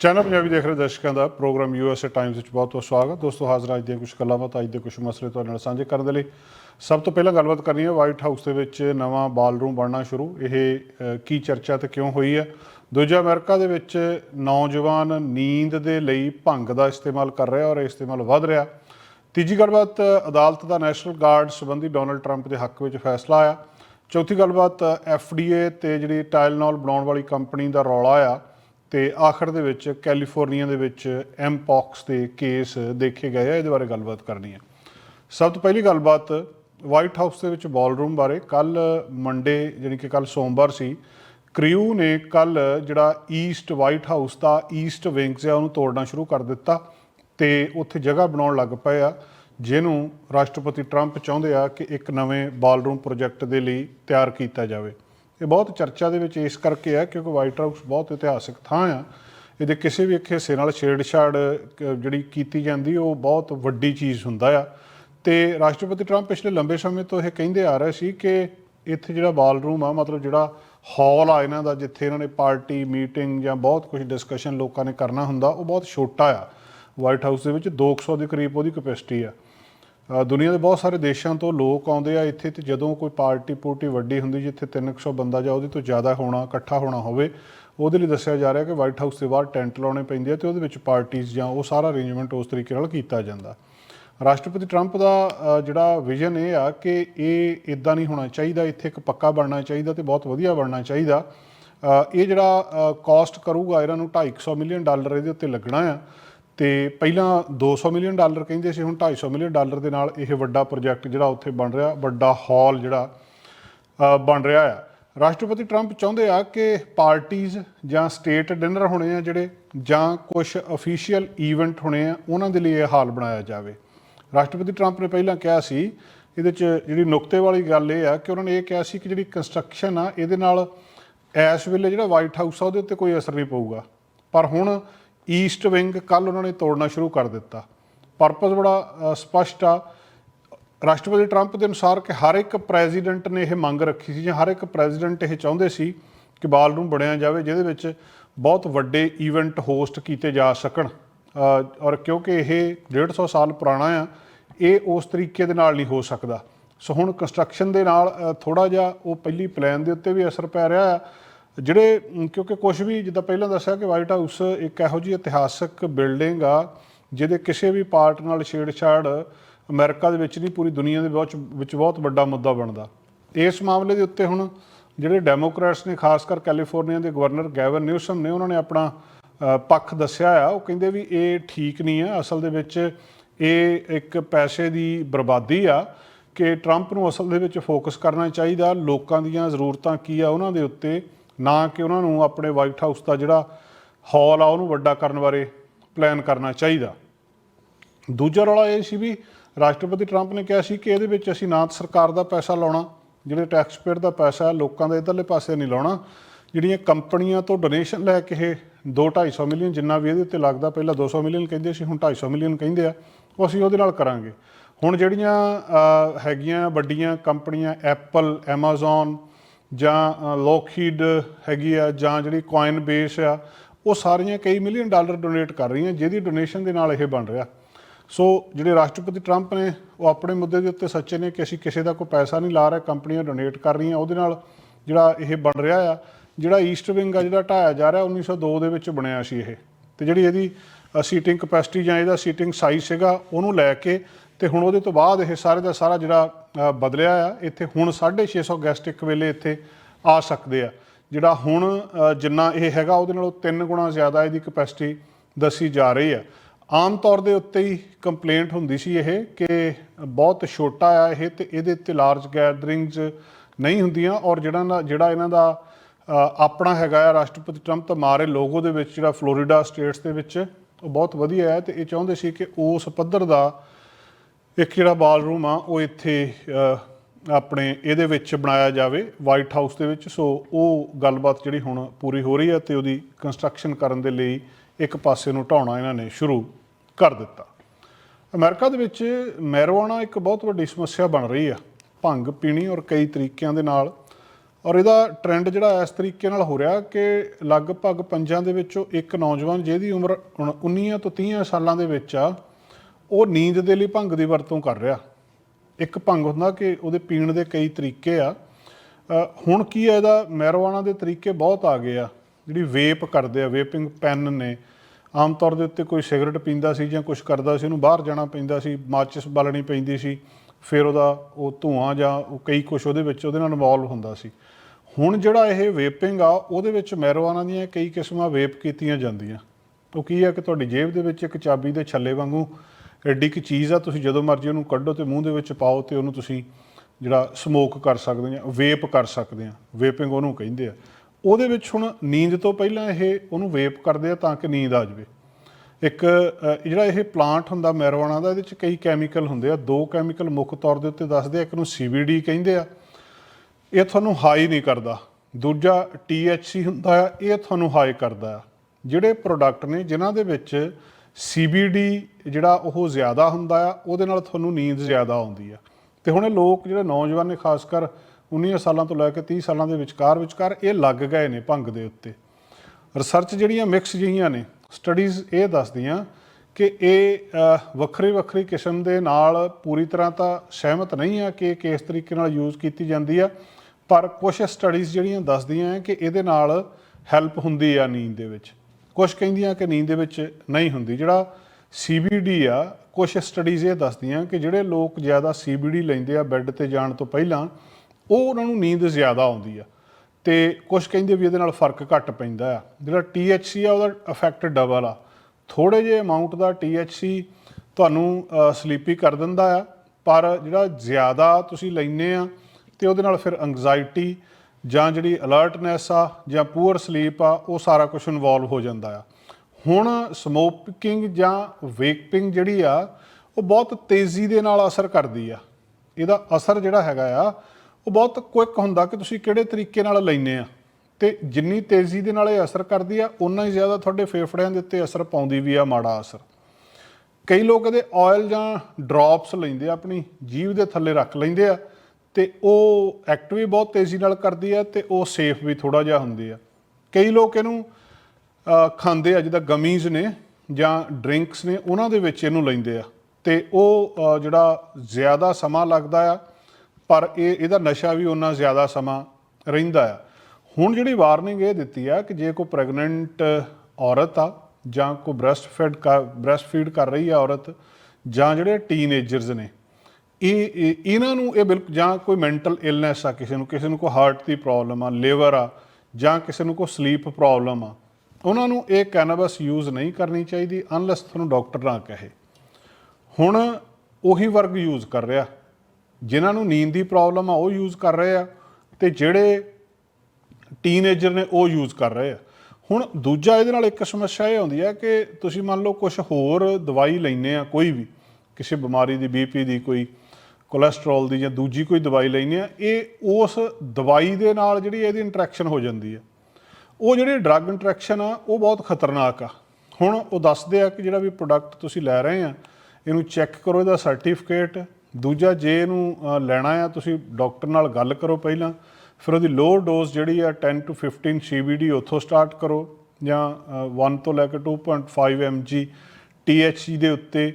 Channel Punjabi ਦੇਖ ਰਹੇ ਦਰਸ਼ਕਾਂ ਦਾ ਪ੍ਰੋਗਰਾਮ ਯੂਐਸਏ ਟਾਈਮਜ਼ ਵਿੱਚ ਬਹੁਤ ਬਹੁਤ ਸਵਾਗਤ। ਦੋਸਤੋ, ਹਾਜ਼ਰ ਅੱਜ ਦੀਆਂ ਕੁਝ ਗੱਲਾਂ ਬਾਤਾਂ, ਅੱਜ ਦੇ ਕੁਝ ਮਸਲੇ ਤੁਹਾਡੇ ਨਾਲ ਸਾਂਝੇ ਕਰਨ ਦੇ ਲਈ। ਸਭ ਤੋਂ ਪਹਿਲਾਂ ਗੱਲਬਾਤ ਕਰਨੀ ਹੈ ਵਾਈਟ ਹਾਊਸ ਦੇ ਵਿੱਚ ਨਵਾਂ ਬਾਲਰੂਮ ਬਣਨਾ ਸ਼ੁਰੂ। ਇਹ ਕੀ ਚਰਚਾ ਤੇ ਕਿਉਂ ਹੋਈ ਹੈ? ਦੂਜਾ, ਅਮਰੀਕਾ ਦੇ ਵਿੱਚ ਨੌਜਵਾਨ ਨੀਂਦ ਦੇ ਲਈ ਭੰਗ ਦਾ ਇਸਤੇਮਾਲ ਕਰ ਰਿਹਾ ਔਰ ਇਹ ਇਸਤੇਮਾਲ ਵੱਧ ਰਿਹਾ। ਤੀਜੀ ਗੱਲਬਾਤ, ਅਦਾਲਤ ਦਾ ਨੈਸ਼ਨਲ ਗਾਰਡ ਸੰਬੰਧੀ ਡੋਨਲਡ ਟਰੰਪ ਦੇ ਹੱਕ ਵਿੱਚ ਫੈਸਲਾ ਆਇਆ। ਚੌਥੀ ਗੱਲਬਾਤ ਐਫਡੀਏ ਤੇ ਜਿਹੜੀ ਟਾਈਲਨੋਲ ਬਣਾਉਣ ਵਾਲੀ ਕੰਪਨੀ ਦਾ ਰੌਲਾ ਆ ਤੇ ਆਖਰ ਦੇ ਵਿੱਚ ਕੈਲੀਫੋਰਨੀਆ ਦੇ ਵਿੱਚ ਐਮਪੌਕਸ ਦੇ ਕੇਸ ਦੇਖੇ ਗਏ ਆ, ਇਹਦੇ ਬਾਰੇ ਗੱਲਬਾਤ ਕਰਨੀ ਹੈ ਸਭ ਤੋਂ ਪਹਿਲੀ ਗੱਲਬਾਤ ਵਾਈਟ ਹਾਊਸ ਦੇ ਵਿੱਚ ਬਾਲਰੂਮ ਬਾਰੇ ਕੱਲ ਮੰਡੇ ਜਾਣੀ ਕਿ ਕੱਲ ਸੋਮਵਾਰ ਸੀ ਕ੍ਰਿਊ ਨੇ ਕੱਲ ਜਿਹੜਾ ਈਸਟ ਵਾਈਟ ਹਾਊਸ ਦਾ ਈਸਟ ਵਿੰਗਸ ਆ, ਉਹਨੂੰ ਤੋੜਨਾ ਸ਼ੁਰੂ ਕਰ ਦਿੱਤਾ ਤੇ ਉੱਥੇ ਜਗ੍ਹਾ ਬਣਾਉਣ ਲੱਗ ਪਏ ਆ, ਜਿਹਨੂੰ ਰਾਸ਼ਟਰਪਤੀ ਟਰੰਪ ਚਾਹੁੰਦੇ ਆ ਕਿ ਇੱਕ ਨਵੇਂ ਬਾਲਰੂਮ ਪ੍ਰੋਜੈਕਟ ਦੇ ਲਈ ਤਿਆਰ ਕੀਤਾ ਜਾਵੇ। ਇਹ ਬਹੁਤ ਚਰਚਾ ਦੇ ਵਿੱਚ ਇਸ ਕਰਕੇ ਆ ਕਿਉਂਕਿ ਵਾਈਟ ਹਾਊਸ ਬਹੁਤ ਇਤਿਹਾਸਿਕ ਥਾਂ ਆ। ਇਹਦੇ ਕਿਸੇ ਵੀ ਇੱਕ ਹਿੱਸੇ ਨਾਲ ਛੇੜਛਾੜ ਜਿਹੜੀ ਕੀਤੀ ਜਾਂਦੀ, ਉਹ ਬਹੁਤ ਵੱਡੀ ਚੀਜ਼ ਹੁੰਦਾ ਆ। ਤੇ ਰਾਸ਼ਟਰਪਤੀ ਟਰੰਪ ਪਿਛਲੇ ਲੰਬੇ ਸਮੇਂ ਤੋਂ ਇਹ ਕਹਿੰਦੇ ਆ ਰਹੇ ਸੀ ਕਿ ਇੱਥੇ ਜਿਹੜਾ ਬਾਲਰੂਮ ਆ, ਮਤਲਬ ਜਿਹੜਾ ਹਾਲ ਆ ਇਹਨਾਂ ਦਾ, ਜਿੱਥੇ ਇਹਨਾਂ ਨੇ ਪਾਰਟੀ, ਮੀਟਿੰਗ ਜਾਂ ਬਹੁਤ ਕੁਝ ਡਿਸਕਸ਼ਨ ਲੋਕਾਂ ਨੇ ਕਰਨਾ ਹੁੰਦਾ, ਉਹ ਬਹੁਤ ਛੋਟਾ ਆ। ਵਾਈਟ ਹਾਊਸ ਦੇ ਵਿੱਚ 200 ਦੇ ਕਰੀਬ ਉਹਦੀ ਕੈਪੈਸਿਟੀ ਆ। ਦੁਨੀਆ ਦੇ ਬਹੁਤ ਸਾਰੇ ਦੇਸ਼ਾਂ ਤੋਂ ਲੋਕ ਆਉਂਦੇ ਆ ਇੱਥੇ ਤੇ ਜਦੋਂ ਕੋਈ ਪਾਰਟੀ ਪੂਰਟੀ ਵੱਡੀ ਹੁੰਦੀ ਜਿੱਥੇ 300 ਬੰਦਾ ਜਾਂ ਉਹਦੇ ਤੋਂ ਜ਼ਿਆਦਾ ਹੋਣਾ, ਇਕੱਠਾ ਹੋਣਾ ਹੋਵੇ, ਉਹਦੇ ਲਈ ਦੱਸਿਆ ਜਾ ਰਿਹਾ ਕਿ ਵਾਈਟ ਹਾਊਸ ਦੇ ਬਾਹਰ ਟੈਂਟ ਲਾਉਣੇ ਪੈਂਦੇ ਆ ਤੇ ਉਹਦੇ ਵਿੱਚ ਪਾਰਟੀਆਂ ਜਾਂ ਉਹ ਸਾਰਾ ਅਰੇਂਜਮੈਂਟ ਉਸ ਤਰੀਕੇ ਨਾਲ ਕੀਤਾ ਜਾਂਦਾ। ਰਾਸ਼ਟਰਪਤੀ ਟਰੰਪ ਦਾ ਜਿਹੜਾ ਵਿਜ਼ਨ ਇਹ ਆ ਕਿ ਇਹ ਇਦਾਂ ਨਹੀਂ ਹੋਣਾ ਚਾਹੀਦਾ, ਇੱਥੇ ਇੱਕ ਪੱਕਾ ਬਣਨਾ ਚਾਹੀਦਾ ਤੇ ਬਹੁਤ ਵਧੀਆ ਬਣਨਾ ਚਾਹੀਦਾ। ਇਹ ਜਿਹੜਾ ਕਾਸਟ ਕਰੂਗਾ, ਇਹਨਾਂ ਨੂੰ 250 ਮਿਲੀਅਨ ਡਾਲਰ ਇਹਦੇ ਉੱਤੇ ਲੱਗਣਾ ਆ। ਤੇ ਪਹਿਲਾਂ 200 ਮਿਲੀਅਨ ਡਾਲਰ ਕਹਿੰਦੇ ਸੀ, ਹੁਣ 250 ਮਿਲੀਅਨ ਡਾਲਰ ਦੇ ਨਾਲ ਇਹ ਵੱਡਾ ਪ੍ਰੋਜੈਕਟ ਜਿਹੜਾ ਉੱਥੇ ਬਣ ਰਿਹਾ, ਵੱਡਾ ਹਾਲ ਜਿਹੜਾ ਬਣ ਰਿਹਾ ਆ। ਰਾਸ਼ਟਰਪਤੀ ਟਰੰਪ ਚਾਹੁੰਦੇ ਆ ਕਿ ਪਾਰਟੀਆਂ ਜਾਂ ਸਟੇਟ ਡਿਨਰ ਹੋਣੇ ਆ ਜਿਹੜੇ, ਜਾਂ ਕੁਝ ਅਫੀਸ਼ੀਅਲ ਇਵੈਂਟ ਹੋਣੇ ਆ, ਉਹਨਾਂ ਦੇ ਲਈ ਇਹ ਹਾਲ ਬਣਾਇਆ ਜਾਵੇ। ਰਾਸ਼ਟਰਪਤੀ ਟਰੰਪ ਨੇ ਪਹਿਲਾਂ ਕਿਹਾ ਸੀ, ਇਹਦੇ ਚ ਜਿਹੜੀ ਨੁਕਤੇ ਵਾਲੀ ਗੱਲ ਇਹ ਆ ਕਿ ਉਹਨਾਂ ਨੇ ਇਹ ਕਿਹਾ ਸੀ ਕਿ ਜਿਹੜੀ ਕੰਸਟਰਕਸ਼ਨ ਆ, ਇਹਦੇ ਨਾਲ ਇਸ ਵੇਲੇ ਜਿਹੜਾ ਵਾਈਟ ਹਾਊਸ ਆ, ਉਹਦੇ ਉੱਤੇ ਕੋਈ ਅਸਰ ਨਹੀਂ ਪਊਗਾ। ਪਰ ਹੁਣ ਈਸਟ ਵਿੰਗ ਕੱਲ ਉਹਨਾਂ ਨੇ ਤੋੜਨਾ ਸ਼ੁਰੂ ਕਰ ਦਿੱਤਾ। ਪਰਪਸ ਬੜਾ ਅ, ਸਪਸ਼ਟ ਆ। ਰਾਸ਼ਟਰਪਤੀ ਟਰੰਪ ਦੇ ਅਨੁਸਾਰ ਕਿ ਹਰ ਇੱਕ ਪ੍ਰੈਜ਼ੀਡੈਂਟ ਨੇ ਇਹ ਮੰਗ ਰੱਖੀ ਸੀ ਜਾਂ ਹਰ ਇੱਕ ਪ੍ਰੈਜ਼ੀਡੈਂਟ ਇਹ ਚਾਹੁੰਦੇ ਸੀ ਕਿ ਬਾਲ ਨੂੰ ਬਣਿਆ ਜਾਵੇ ਜਿਹਦੇ ਵਿੱਚ ਬਹੁਤ ਵੱਡੇ ਇਵੈਂਟ ਹੋਸਟ ਕੀਤੇ ਜਾ ਸਕਣ। ਔਰ ਕਿਉਂਕਿ ਇਹ 150 ਸਾਲ ਪੁਰਾਣਾ ਆ ਇਹ ਉਸ ਤਰੀਕੇ ਦੇ ਨਾਲ ਨਹੀਂ ਹੋ ਸਕਦਾ। ਸੋ ਹੁਣ ਕੰਸਟਰਕਸ਼ਨ ਦੇ ਨਾਲ ਥੋੜਾ ਜਿਹਾ ਉਹ ਪਹਿਲੀ ਪਲਾਨ ਦੇ ਉੱਤੇ ਵੀ ਅਸਰ ਪੈ ਰਿਹਾ ਆ। ਜਿਹੜੇ ਕਿਉਂਕਿ ਕੁਝ ਵੀ ਜਿੱਦਾਂ ਪਹਿਲਾਂ ਦੱਸਿਆ ਕਿ ਵਾਈਟ ਹਾਊਸ ਇੱਕ ਇਹੋ ਜਿਹੀ ਇਤਿਹਾਸਕ ਬਿਲਡਿੰਗ ਆ, ਜਿਹਦੇ ਕਿਸੇ ਵੀ ਪਾਰਟ ਨਾਲ ਛੇੜਛਾੜ ਅਮਰੀਕਾ ਦੇ ਵਿੱਚ ਨਹੀਂ, ਪੂਰੀ ਦੁਨੀਆ ਦੇ ਵਿੱਚ ਵਿੱਚ ਬਹੁਤ ਵੱਡਾ ਮੁੱਦਾ ਬਣਦਾ। ਇਸ ਮਾਮਲੇ ਦੇ ਉੱਤੇ ਹੁਣ ਜਿਹੜੇ ਡੈਮੋਕ੍ਰੈਟਸ ਨੇ, ਖਾਸ ਕਰ ਕੈਲੀਫੋਰਨੀਆ ਦੇ ਗਵਰਨਰ ਗੈਵਨ ਨਿਊਸਮ ਨੇ, ਉਹਨਾਂ ਨੇ ਆਪਣਾ ਪੱਖ ਦੱਸਿਆ ਆ। ਉਹ ਕਹਿੰਦੇ ਵੀ ਇਹ ਠੀਕ ਨਹੀਂ ਆ। ਅਸਲ ਦੇ ਵਿੱਚ ਇਹ ਇੱਕ ਪੈਸੇ ਦੀ ਬਰਬਾਦੀ ਆ ਕਿ ਟਰੰਪ ਨੂੰ ਅਸਲ ਦੇ ਵਿੱਚ ਫੋਕਸ ਕਰਨਾ ਚਾਹੀਦਾ। ਲੋਕਾਂ ਦੀਆਂ ਜ਼ਰੂਰਤਾਂ ਕੀ ਆ, ਉਹਨਾਂ ਦੇ ਉੱਤੇ ਨਾ ਕਿ ਉਹਨਾਂ ਨੂੰ ਆਪਣੇ ਵਾਈਟ ਹਾਊਸ ਦਾ ਜਿਹੜਾ ਹਾਲ ਆ, ਉਹਨੂੰ ਵੱਡਾ ਕਰਨ ਬਾਰੇ ਪਲਾਨ ਕਰਨਾ ਚਾਹੀਦਾ। ਦੂਜਾ ਰੌਲਾ ਇਹ ਸੀ ਵੀ ਰਾਸ਼ਟਰਪਤੀ ਟਰੰਪ ਨੇ ਕਿਹਾ ਸੀ ਕਿ ਇਹਦੇ ਵਿੱਚ ਅਸੀਂ ਨਾ ਸਰਕਾਰ ਦਾ ਪੈਸਾ ਲਾਉਣਾ, ਜਿਹੜੇ ਟੈਕਸ ਪੇਅਰ ਦਾ ਪੈਸਾ ਲੋਕਾਂ ਦੇ ਇਧਰਲੇ ਪਾਸੇ ਨਹੀਂ ਲਾਉਣਾ। ਜਿਹੜੀਆਂ ਕੰਪਨੀਆਂ ਤੋਂ ਡੋਨੇਸ਼ਨ ਲੈ ਕੇ ਇਹ 2-250 ਮਿਲੀਅਨ ਜਿੰਨਾ ਵੀ ਇਹਦੇ ਉੱਤੇ ਲੱਗਦਾ, ਪਹਿਲਾਂ 200 ਮਿਲੀਅਨ ਕਹਿੰਦੇ ਸੀ, ਹੁਣ 250 ਮਿਲੀਅਨ ਕਹਿੰਦੇ ਆ, ਉਹ ਅਸੀਂ ਉਹਦੇ ਨਾਲ ਕਰਾਂਗੇ। ਹੁਣ ਜਿਹੜੀਆਂ ਹੈਗੀਆਂ ਵੱਡੀਆਂ ਕੰਪਨੀਆਂ ਐਪਲ ਐਮਾਜ਼ਨ ਜਾਂ ਲੋਕਹੀਡ ਹੈਗੀ ਆ ਜਾਂ ਜਿਹੜੀ ਕੋਇਨ ਬੇਸ ਆ, ਉਹ ਸਾਰੀਆਂ ਕਈ ਮਿਲੀਅਨ ਡਾਲਰ ਡੋਨੇਟ ਕਰ ਰਹੀਆਂ, ਜਿਹਦੀ ਡੋਨੇਸ਼ਨ ਦੇ ਨਾਲ ਇਹ ਬਣ ਰਿਹਾ। ਸੋ ਜਿਹੜੇ ਰਾਸ਼ਟਰਪਤੀ ਟਰੰਪ ਨੇ, ਉਹ ਆਪਣੇ ਮੁੱਦੇ ਦੇ ਉੱਤੇ ਸੱਚੇ ਨੇ ਕਿ ਅਸੀਂ ਕਿਸੇ ਦਾ ਕੋਈ ਪੈਸਾ ਨਹੀਂ ਲਾ ਰਹੇ, ਕੰਪਨੀਆਂ ਡੋਨੇਟ ਕਰ ਰਹੀਆਂ, ਉਹਦੇ ਨਾਲ ਜਿਹੜਾ ਇਹ ਬਣ ਰਿਹਾ ਆ, ਜਿਹੜਾ ਈਸਟ ਵਿੰਗ ਆ ਜਿਹੜਾ ਢਾਇਆ ਜਾ ਰਿਹਾ 1902 ਦੇ ਵਿੱਚ ਬਣਿਆ ਸੀ ਇਹ। ਤੇ ਜਿਹੜੀ ਇਹਦੀ ਸੀਟਿੰਗ ਕਪੈਸਿਟੀ ਜਾਂ ਇਹਦਾ ਸੀਟਿੰਗ ਸਾਈਜ਼ ਸੀਗਾ, ਉਹਨੂੰ ਲੈ ਕੇ ਤੇ ਹੁਣ ਉਹਦੇ ਤੋਂ ਬਾਅਦ ਇਹ ਸਾਰੇ ਦਾ ਸਾਰਾ ਜਿਹੜਾ ਬਦਲਿਆ ਆ, ਇੱਥੇ ਹੁਣ 650 ਗੈਸਟ ਇੱਕ ਵੇਲੇ ਇੱਥੇ ਆ ਸਕਦੇ ਆ। ਜਿਹੜਾ ਹੁਣ ਜਿੰਨਾ ਇਹ ਹੈਗਾ, ਉਹਦੇ ਨਾਲੋਂ 3 ਗੁਣਾ ਜ਼ਿਆਦਾ ਇਹਦੀ ਕਪੈਸਿਟੀ ਦੱਸੀ ਜਾ ਰਹੀ ਆ। ਆਮ ਤੌਰ ਦੇ ਉੱਤੇ ਹੀ ਕੰਪਲੇਂਟ ਹੁੰਦੀ ਸੀ ਇਹ ਕਿ ਬਹੁਤ ਛੋਟਾ ਆ ਇਹ ਤੇ ਇਹਦੇ ਉੱਤੇ ਲਾਰਜ ਗੈਦਰਿੰਗਸ ਨਹੀਂ ਹੁੰਦੀਆਂ ਔਰ ਜਿਹੜਾ ਜਿਹੜਾ ਇਹਨਾਂ ਦਾ ਆਪਣਾ ਹੈਗਾ ਆ, ਰਾਸ਼ਟਰਪਤੀ ਟਰੰਪ ਤਾਂ ਮਾਰੇ ਲੋਗੋ ਦੇ ਵਿੱਚ ਜਿਹੜਾ ਫਲੋਰੀਡਾ ਸਟੇਟਸ ਦੇ ਵਿੱਚ, ਉਹ ਬਹੁਤ ਵਧੀਆ ਹੈ ਤੇ ਇਹ ਚਾਹੁੰਦੇ ਸੀ ਕਿ ਉਸ ਪੱਧਰ ਦਾ ਇੱਕ ਜਿਹੜਾ ਬਾਲਰੂਮ ਆ? ਉਹ ਇੱਥੇ ਆਪਣੇ ਇਹਦੇ ਵਿੱਚ ਬਣਾਇਆ ਜਾਵੇ ਵਾਈਟ ਹਾਊਸ ਦੇ ਵਿੱਚ। ਸੋ ਉਹ ਗੱਲਬਾਤ ਜਿਹੜੀ ਹੁਣ ਪੂਰੀ ਹੋ ਰਹੀ ਹੈ ਤੇ ਉਹਦੀ ਕੰਸਟਰਕਸ਼ਨ ਕਰਨ ਦੇ ਲਈ ਇੱਕ ਪਾਸੇ ਨੂੰ ਢਾਉਣਾ ਇਹਨਾਂ ਨੇ ਸ਼ੁਰੂ ਕਰ ਦਿੱਤਾ। ਅਮਰੀਕਾ ਦੇ ਵਿੱਚ ਮੈਰਵਾਨਾ ਇੱਕ ਬਹੁਤ ਵੱਡੀ ਸਮੱਸਿਆ ਬਣ ਰਹੀ ਆ। ਭੰਗ ਪੀਣੀ ਔਰ ਕਈ ਤਰੀਕਿਆਂ ਦੇ ਨਾਲ। ਔਰ ਇਹਦਾ ਟ੍ਰੈਂਡ ਜਿਹੜਾ ਇਸ ਤਰੀਕੇ ਨਾਲ ਹੋ ਰਿਹਾ ਕਿ ਲਗਭਗ ਪੰਜਾਂ ਦੇ ਵਿੱਚੋਂ ਇੱਕ ਨੌਜਵਾਨ ਜਿਹਦੀ ਉਮਰ ਉਣ- 19 ਤੋਂ 30 ਸਾਲਾਂ ਦੇ ਵਿੱਚ ਆ ਉਹ ਨੀਂਦ ਦੇ ਲਈ ਭੰਗ ਦੀ ਵਰਤੋਂ ਕਰ ਰਿਹਾ। ਇੱਕ ਭੰਗ ਹੁੰਦਾ ਕਿ ਉਹਦੇ ਪੀਣ ਦੇ ਕਈ ਤਰੀਕੇ ਆ। ਹੁਣ ਕੀ ਹੈ ਇਹਦਾ? ਮੈਰਵਾਨਾ ਦੇ ਤਰੀਕੇ ਬਹੁਤ ਆ ਗਏ ਆ। ਜਿਹੜੀ ਵੇਪ ਕਰਦੇ ਆ ਵੇਪਿੰਗ ਪੈਨ ਨੇ। ਆਮ ਤੌਰ ਦੇ ਉੱਤੇ ਕੋਈ ਸਿਗਰਟ ਪੀਂਦਾ ਸੀ ਜਾਂ ਕੁਝ ਕਰਦਾ ਸੀ, ਉਹਨੂੰ ਬਾਹਰ ਜਾਣਾ ਪੈਂਦਾ ਸੀ ਮਾਚਿਸ ਬਾਲਣੀ ਪੈਂਦੀ ਸੀ, ਫਿਰ ਉਹਦਾ ਉਹ ਧੂਆਂ ਜਾਂ ਉਹ ਕਈ ਕੁਝ ਉਹਦੇ ਵਿੱਚ ਉਹਦੇ ਨਾਲ ਇਨਵੋਲਵ ਹੁੰਦਾ ਸੀ। ਹੁਣ ਜਿਹੜਾ ਇਹ ਵੇਪਿੰਗ ਆ, ਉਹਦੇ ਵਿੱਚ ਮੈਰਵਾਨਾ ਦੀਆਂ ਕਈ ਕਿਸਮਾਂ ਵੇਪ ਕੀਤੀਆਂ ਜਾਂਦੀਆਂ। ਉਹ ਕੀ ਆ ਕਿ ਤੁਹਾਡੀ ਜੇਬ ਦੇ ਵਿੱਚ ਇੱਕ ਚਾਬੀ ਦੇ ਛੱਲੇ ਵਾਂਗੂ ਐਡੀ ਕਿ ਚੀਜ਼ ਆ, ਤੁਸੀਂ ਜਦੋਂ ਮਰਜ਼ੀ ਉਹਨੂੰ ਕੱਢੋ ਤੇ ਮੂੰਹ ਦੇ ਵਿੱਚ ਪਾਓ ਤੇ ਉਹਨੂੰ ਤੁਸੀਂ ਜਿਹੜਾ ਸਮੋਕ ਕਰ ਸਕਦੇ ਆ ਵੇਪ ਕਰ ਸਕਦੇ ਆ। ਵੇਪਿੰਗ ਉਹਨੂੰ ਕਹਿੰਦੇ ਆ। ਉਹਦੇ ਵਿੱਚ ਹੁਣ ਨੀਂਦ ਤੋਂ ਪਹਿਲਾਂ ਇਹ ਉਹਨੂੰ ਵੇਪ ਕਰਦੇ ਆ ਤਾਂ ਕਿ ਨੀਂਦ ਆ ਜਾਵੇ। ਇੱਕ ਜਿਹੜਾ ਇਹ ਪਲਾਂਟ ਹੁੰਦਾ ਮੈਰਵਾਨਾ ਦਾ, ਇਹਦੇ ਵਿੱਚ ਕਈ ਕੈਮੀਕਲ ਹੁੰਦੇ ਆ। ਦੋ ਕੈਮੀਕਲ ਮੁੱਖ ਤੌਰ ਦੇ ਉੱਤੇ ਦੱਸਦੇ ਆ, ਇੱਕ ਨੂੰ CBD ਕਹਿੰਦੇ ਆ। ਇਹ ਤੁਹਾਨੂੰ ਹਾਈ ਨਹੀਂ ਕਰਦਾ। ਦੂਜਾ THC ਹੁੰਦਾ ਆ, ਇਹ ਤੁਹਾਨੂੰ ਹਾਈ ਕਰਦਾ ਆ। ਜਿਹੜੇ ਪ੍ਰੋਡਕਟ ਨੇ, ਜਿਨ੍ਹਾਂ ਦੇ ਵਿੱਚ CBD ਜਿਹੜਾ ਉਹ ਜ਼ਿਆਦਾ ਹੁੰਦਾ ਆ, ਉਹਦੇ ਨਾਲ ਤੁਹਾਨੂੰ ਨੀਂਦ ਜ਼ਿਆਦਾ ਆਉਂਦੀ ਆ। ਤੇ ਹੁਣ ਇਹ ਲੋਕ ਜਿਹੜੇ ਨੌਜਵਾਨ ਨੇ, ਖਾਸ ਕਰ 19 ਸਾਲਾਂ ਤੋਂ ਲੈ ਕੇ 30 ਸਾਲਾਂ ਦੇ ਵਿਚਕਾਰ ਵਿਚਕਾਰ, ਇਹ ਲੱਗ ਗਏ ਨੇ ਭੰਗ ਦੇ ਉੱਤੇ। ਰਿਸਰਚ ਜਿਹੜੀਆਂ ਮਿਕਸ ਜਿਹੀਆਂ ਨੇ, ਸਟੱਡੀਜ਼ ਇਹ ਦੱਸਦੀਆਂ ਕਿ ਇਹ ਵੱਖਰੀ ਵੱਖਰੀ ਕਿਸਮ ਦੇ ਨਾਲ ਪੂਰੀ ਤਰ੍ਹਾਂ ਤਾਂ ਸਹਿਮਤ ਨਹੀਂ ਆ ਕਿ ਕਿਸ ਤਰੀਕੇ ਨਾਲ ਯੂਜ਼ ਕੀਤੀ ਜਾਂਦੀ ਆ, ਪਰ ਕੁਝ ਸਟੱਡੀਜ਼ ਜਿਹੜੀਆਂ ਦੱਸਦੀਆਂ ਹੈ ਕਿ ਇਹਦੇ ਨਾਲ ਹੈਲਪ ਹੁੰਦੀ ਆ ਨੀਂਦ ਦੇ ਵਿੱਚ। ਕੁਝ ਕਹਿੰਦੀਆਂ ਕਿ ਨੀਂਦ ਦੇ ਵਿੱਚ ਨਹੀਂ ਹੁੰਦੀ। ਜਿਹੜਾ CBD ਆ ਕੁਝ ਸਟੱਡੀਜ਼ ਇਹ ਦੱਸਦੀਆਂ ਕਿ ਜਿਹੜੇ ਲੋਕ ਜ਼ਿਆਦਾ CBD ਲੈਂਦੇ ਆ ਬੈੱਡ ਤੇ ਜਾਣ ਤੋਂ ਪਹਿਲਾਂ, ਉਹ ਉਹਨਾਂ ਨੂੰ ਨੀਂਦ ਜ਼ਿਆਦਾ ਆਉਂਦੀ ਆ। ਤੇ ਕੁਝ ਕਹਿੰਦੇ ਵੀ ਇਹਦੇ ਨਾਲ ਫ਼ਰਕ ਘੱਟ ਪੈਂਦਾ ਆ। ਜਿਹੜਾ THC ਆ, ਉਹਦਾ ਇਫੈਕਟ ਡਬਲ ਆ। ਥੋੜੇ ਜਿਹੇ ਅਮਾਉਂਟ ਦਾ THC ਤੁਹਾਨੂੰ ਸਲੀਪੀ ਕਰ ਦਿੰਦਾ ਆ, ਪਰ ਜਿਹੜਾ ਜ਼ਿਆਦਾ ਤੁਸੀਂ ਲੈਂਦੇ ਆ, ਤੇ ਉਹਦੇ ਨਾਲ ਫਿਰ ਐਂਗਜ਼ਾਇਟੀ ਜਾਂ ਜਿਹੜੀ ਅਲਰਟਨੈਸ ਆ ਜਾਂ ਪੂਅਰ ਸਲੀਪ ਆ, ਉਹ ਸਾਰਾ ਕੁਝ ਇਨਵੋਲਵ ਹੋ ਜਾਂਦਾ ਆ। ਹੁਣ ਸਮੋਕਿੰਗ ਜਾਂ ਵੇਪਿੰਗ ਜਿਹੜੀ ਆ, ਉਹ ਬਹੁਤ ਤੇਜ਼ੀ ਦੇ ਨਾਲ ਅਸਰ ਕਰਦੀ ਆ। ਇਹਦਾ ਅਸਰ ਜਿਹੜਾ ਹੈਗਾ ਆ, ਉਹ ਬਹੁਤ ਕੁਇਕ ਹੁੰਦਾ ਕਿ ਤੁਸੀਂ ਕਿਹੜੇ ਤਰੀਕੇ ਨਾਲ ਲੈਨੇ ਆ। ਤੇ ਜਿੰਨੀ ਤੇਜ਼ੀ ਦੇ ਨਾਲ ਇਹ ਅਸਰ ਕਰਦੀ ਆ ਉਨਾ ਹੀ ਜ਼ਿਆਦਾ ਤੁਹਾਡੇ ਫੇਫੜਿਆਂ ਦੇ ਉੱਤੇ ਅਸਰ ਪਾਉਂਦੀ ਵੀ ਆ ਮਾੜਾ ਅਸਰ। ਕਈ ਲੋਕ ਇਹਦੇ ਆਇਲ ਜਾਂ ਡ੍ਰੌਪਸ ਲੈਂਦੇ ਆ, ਆਪਣੀ ਜੀਭ ਦੇ ਥੱਲੇ ਰੱਖ ਲੈਂਦੇ ਆ। ਤੇ ਉਹ ਐਕਟ ਵੀ ਬਹੁਤ ਤੇਜ਼ੀ ਨਾਲ ਕਰਦੀ ਆ ਤੇ ਉਹ ਸੇਫ ਵੀ ਥੋੜਾ ਜਿਹਾ ਹੁੰਦੀ ਆ। ਕਈ ਲੋਕ ਇਹਨੂੰ ਖਾਂਦੇ ਆ, ਜਿੱਦਾਂ ਗਮੀਜ਼ ਨੇ ਜਾਂ ਡਰਿੰਕਸ ਨੇ, ਉਹਨਾਂ ਦੇ ਵਿੱਚ ਇਹਨੂੰ ਲੈਂਦੇ ਆ। ਤੇ ਉਹ ਜਿਹੜਾ ਜ਼ਿਆਦਾ ਸਮਾਂ ਲੱਗਦਾ ਆ, ਪਰ ਇਹ, ਇਹਦਾ ਨਸ਼ਾ ਵੀ ਉਹਨਾਂ ਜ਼ਿਆਦਾ ਸਮਾਂ ਰਹਿੰਦਾ ਆ। ਹੁਣ ਜਿਹੜੀ ਵਾਰਨਿੰਗ ਇਹ ਦਿੱਤੀ ਆ ਕਿ ਜੇ ਕੋਈ ਪ੍ਰੈਗਨੈਂਟ ਔਰਤ ਆ, ਜਾਂ ਕੋਈ ਬ੍ਰੈਸਟ ਫੀਡ ਕਰ ਬ੍ਰੈਸਟ ਫੀਡ ਕਰ ਰਹੀ ਆ ਔਰਤ, ਜਾਂ ਜਿਹੜੇ ਟੀਨੇਜਰਸ ਨੇ ਇਹ, ਇਹ- ਇਹਨਾਂ ਨੂੰ ਇਹ ਬਿਲਕੁਲ, ਜਾਂ ਕੋਈ ਮੈਂਟਲ ਇਲਨੈਸ ਆ ਕਿਸੇ ਨੂੰ ਕਿਸੇ ਨੂੰ ਕੋਈ ਹਾਰਟ ਦੀ ਪ੍ਰੋਬਲਮ ਆ ਲਿਵਰ ਆ, ਜਾਂ ਕਿਸੇ ਨੂੰ ਕੋਈ ਸਲੀਪ ਪ੍ਰੋਬਲਮ ਆ, ਉਹਨਾਂ ਨੂੰ ਇਹ ਕੈਨੇਬਸ ਯੂਜ਼ ਨਹੀਂ ਕਰਨੀ ਚਾਹੀਦੀ ਅਨਲੈਸ ਤੁਹਾਨੂੰ ਡਾਕਟਰ ਨਾ ਕਹੇ। ਹੁਣ ਉਹੀ ਵਰਗ ਯੂਜ਼ ਕਰ ਰਿਹਾ। ਜਿਨ੍ਹਾਂ ਨੂੰ ਨੀਂਦ ਦੀ ਪ੍ਰੋਬਲਮ ਆ, ਉਹ ਯੂਜ਼ ਕਰ ਰਹੇ ਆ, ਤੇ ਜਿਹੜੇ ਟੀਨੇਜਰ ਨੇ, ਉਹ ਯੂਜ਼ ਕਰ ਰਹੇ ਆ। ਹੁਣ ਦੂਜਾ ਇਹਦੇ ਨਾਲ ਇੱਕ ਸਮੱਸਿਆ ਇਹ ਆਉਂਦੀ ਹੈ ਕਿ ਤੁਸੀਂ ਮੰਨ ਲਓ ਕੁਝ ਹੋਰ ਦਵਾਈ ਲੈਂਦੇ ਆ, ਕੋਈ ਵੀ, ਕਿਸੇ ਬਿਮਾਰੀ ਦੀ ਬੀਪੀ ਦੀ, ਕੋਈ ਕੋਲੇਸਟ੍ਰੋਲ ਦੀ ਜਾਂ ਦੂਜੀ ਕੋਈ ਦਵਾਈ ਲੈਨੇ ਆ ਇਹ ਉਸ ਦਵਾਈ ਦੇ ਨਾਲ ਜਿਹੜੀ ਇਹਦੀ ਇੰਟਰੈਕਸ਼ਨ ਹੋ ਜਾਂਦੀ ਆ। ਉਹ ਜਿਹੜੀ ਡਰੱਗ ਇੰਟਰੈਕਸ਼ਨ ਆ ਉਹ ਬਹੁਤ ਖਤਰਨਾਕ ਆ। ਹੁਣ ਉਹ ਦੱਸਦੇ ਆ ਕਿ ਜਿਹੜਾ ਵੀ ਪ੍ਰੋਡਕਟ ਤੁਸੀਂ ਲੈ ਰਹੇ ਆ ਇਹਨੂੰ ਚੈੱਕ ਕਰੋ ਇਹਦਾ ਸਰਟੀਫਿਕੇਟ ਦੂਜਾ ਜੇ ਇਹਨੂੰ ਲੈਣਾ ਆ ਤੁਸੀਂ ਡਾਕਟਰ ਨਾਲ ਗੱਲ ਕਰੋ ਪਹਿਲਾਂ ਫਿਰ ਉਹਦੀ ਲੋ ਡੋਜ਼ ਜਿਹੜੀ ਆ 10 ਤੋਂ 15 CBD ਉੱਥੋਂ ਸਟਾਰਟ ਕਰੋ ਜਾਂ ਅ, 1 ਤੋਂ ਲੈ ਕੇ 2.5 mg THC ਦੇ ਉੱਤੇ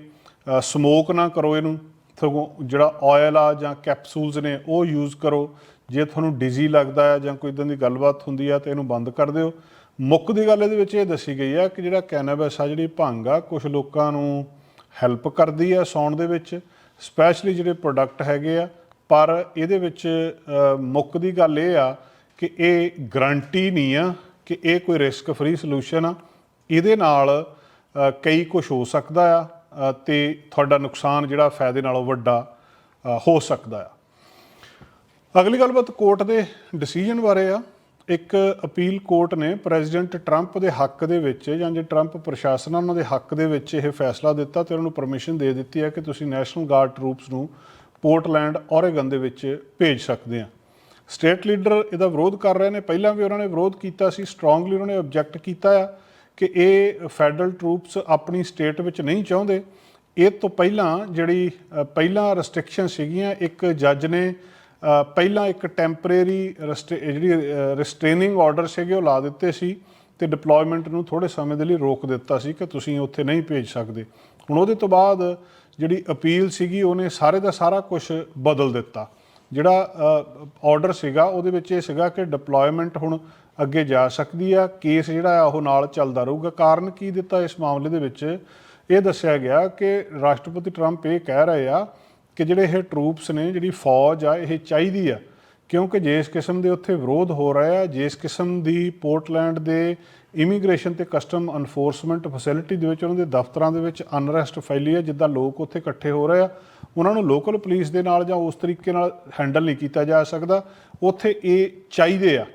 ਸਮੋਕ ਨਾ ਕਰੋ ਇਹਨੂੰ। ਸਗੋਂ ਜਿਹੜਾ ਆਇਲ ਆ ਜਾਂ ਕੈਪਸੂਲਸ ਨੇ ਉਹ ਯੂਜ਼ ਕਰੋ। ਜੇ ਤੁਹਾਨੂੰ ਡਿਜ਼ੀ ਲੱਗਦਾ ਹੈ ਜਾਂ ਕੋਈ ਇਦਾਂ ਦੀ ਗੱਲਬਾਤ ਹੁੰਦੀ ਆ ਤੇ ਇਹਨੂੰ ਬੰਦ ਕਰ ਦਿਓ। ਮੁੱਖ ਦੀ ਗੱਲ ਇਹਦੇ ਵਿੱਚ ਇਹ ਦੱਸੀ ਗਈ ਆ ਕਿ ਜਿਹੜਾ ਕੈਨੇਬਿਸ ਆ ਜਿਹੜੀ ਭੰਗ ਆ ਕੁਝ ਲੋਕਾਂ ਨੂੰ ਹੈਲਪ ਕਰਦੀ ਆ ਸੌਣ ਦੇ ਵਿੱਚ। ਸਪੈਸ਼ਲੀ ਜਿਹੜੇ ਪ੍ਰੋਡਕਟ ਹੈਗੇ ਆ ਪਰ ਇਹਦੇ ਵਿੱਚ ਅ, ਮੁੱਖ ਦੀ ਗੱਲ ਇਹ ਆ ਕਿ ਇਹ ਗਰੰਟੀ ਨਹੀਂ ਆ ਕਿ ਇਹ ਕੋਈ ਰਿਸਕ ਫਰੀ ਸੋਲੂਸ਼ਨ ਆ। ਇਹਦੇ ਨਾਲ ਕਈ ਕੁਝ ਹੋ ਸਕਦਾ ਆ। ਤੇ ਤੁਹਾਡਾ ਨੁਕਸਾਨ ਜਿਹੜਾ ਫਾਇਦੇ ਨਾਲੋਂ ਵੱਡਾ ਹੋ ਸਕਦਾ ਆ। ਅਗਲੀ ਗੱਲਬਾਤ ਕੋਰਟ ਦੇ ਡਿਸੀਜਨ ਬਾਰੇ ਆ। ਇੱਕ ਅਪੀਲ ਕੋਰਟ ਨੇ ਪ੍ਰੈਜ਼ੀਡੈਂਟ ਟਰੰਪ ਦੇ ਹੱਕ ਦੇ ਵਿੱਚ ਜਾਂ ਜੇ ਟਰੰਪ ਪ੍ਰਸ਼ਾਸਨ ਉਹਨਾਂ ਦੇ ਹੱਕ ਦੇ ਵਿੱਚ ਇਹ ਫੈਸਲਾ ਦਿੱਤਾ ਤੇ ਉਹਨਾਂ ਨੂੰ ਪਰਮਿਸ਼ਨ ਦੇ ਦਿੱਤੀ ਹੈ ਕਿ ਤੁਸੀਂ ਨੈਸ਼ਨਲ ਗਾਰਡ ਟਰੂਪਸ ਨੂੰ ਪੋਰਟਲੈਂਡ ਔਰੇਗਨ ਦੇ ਵਿੱਚ ਭੇਜ ਸਕਦੇ ਆ। ਸਟੇਟ ਲੀਡਰ ਇਹਦਾ ਵਿਰੋਧ ਕਰ ਰਹੇ ਨੇ। ਪਹਿਲਾਂ ਵੀ ਉਹਨਾਂ ਨੇ ਵਿਰੋਧ ਕੀਤਾ ਸੀ, ਸਟਰੋਂਗਲੀ ਉਹਨਾਂ ਨੇ ਆਬਜੈਕਟ ਕੀਤਾ ਆ। ਕਿ ਇਹ ਫੈਡਰਲ ਟਰੂਪਸ ਆਪਣੀ ਸਟੇਟ ਵਿੱਚ ਨਹੀਂ ਚਾਹੁੰਦੇ। ਇਹ ਤੋਂ ਪਹਿਲਾਂ ਜਿਹੜੀ ਪਹਿਲਾਂ ਰੈਸਟ੍ਰਿਕਸ਼ਨ ਸੀਗੀਆਂ, ਇੱਕ ਜੱਜ ਨੇ ਪਹਿਲਾਂ ਇੱਕ ਟੈਂਪਰੇਰੀ ਜਿਹੜੀ ਰਿਸਟ੍ਰੇਨਿੰਗ ਆਰਡਰ ਸੀਗੇ, ਉਹ ਲਾ ਦਿੱਤੇ ਸੀ ਤੇ ਡਿਪਲੋਇਮੈਂਟ ਨੂੰ ਥੋੜੇ ਸਮੇਂ ਦੇ ਲਈ ਰੋਕ ਦਿੱਤਾ ਸੀ ਕਿ ਤੁਸੀਂ ਉੱਥੇ ਨਹੀਂ ਭੇਜ ਸਕਦੇ। ਹੁਣ ਉਹਦੇ ਤੋਂ ਬਾਅਦ ਜਿਹੜੀ ਅਪੀਲ ਸੀਗੀ, ਉਹਨੇ ਸਾਰੇ ਦਾ ਸਾਰਾ ਕੁਝ ਬਦਲ ਦਿੱਤਾ। ਜਿਹੜਾ ਆਰਡਰ ਸੀਗਾ, ਉਹਦੇ ਵਿੱਚ ਇਹ ਸੀਗਾ ਕਿ ਡਿਪਲੋਇਮੈਂਟ ਹੁਣ ਅੱਗੇ ਜਾ ਸਕਦੀ ਆ। ਕੇਸ ਜਿਹੜਾ ਆ, ਉਹ ਨਾਲ ਚੱਲਦਾ ਰਹੂਗਾ। ਕਾਰਨ ਕੀ ਦਿੱਤਾ ਇਸ ਮਾਮਲੇ ਦੇ ਵਿੱਚ? ਇਹ ਦੱਸਿਆ ਗਿਆ ਕਿ ਰਾਸ਼ਟਰਪਤੀ ਟਰੰਪ ਇਹ ਕਹਿ ਰਹੇ ਆ ਕਿ ਜਿਹੜੇ ਇਹ ਟਰੂਪਸ ਨੇ, ਜਿਹੜੀ ਫੌਜ ਆ, ਇਹ ਚਾਹੀਦੀ ਆ। ਕਿਉਂਕਿ ਜਿਸ ਕਿਸਮ ਦੇ ਉੱਥੇ ਵਿਰੋਧ ਹੋ ਰਿਹਾ ਆ, ਜਿਸ ਕਿਸਮ ਦੀ ਪੋਰਟਲੈਂਡ ਦੇ ਇਮੀਗ੍ਰੇਸ਼ਨ ਤੇ ਕਸਟਮ ਐਨਫੋਰਸਮੈਂਟ ਫੈਸਿਲਿਟੀ ਦੇ ਵਿੱਚ, ਉਹਨਾਂ ਦੇ ਦਫ਼ਤਰਾਂ ਦੇ ਵਿੱਚ ਅਨਰੈਸਟ ਫੈਲੀ ਹੈ ਜਿੱਦਾਂ ਲੋਕ ਉੱਥੇ ਇਕੱਠੇ ਹੋ ਰਹੇ ਆ। ਉਹਨਾਂ ਨੂੰ ਲੋਕਲ ਪੁਲਿਸ ਦੇ ਨਾਲ ਜਾਂ ਉਸ ਤਰੀਕੇ ਨਾਲ ਹੈਂਡਲ ਨਹੀਂ ਕੀਤਾ ਜਾ ਸਕਦਾ। ਉੱਥੇ ਇਹ ਚਾਹੀਦੇ ਆ।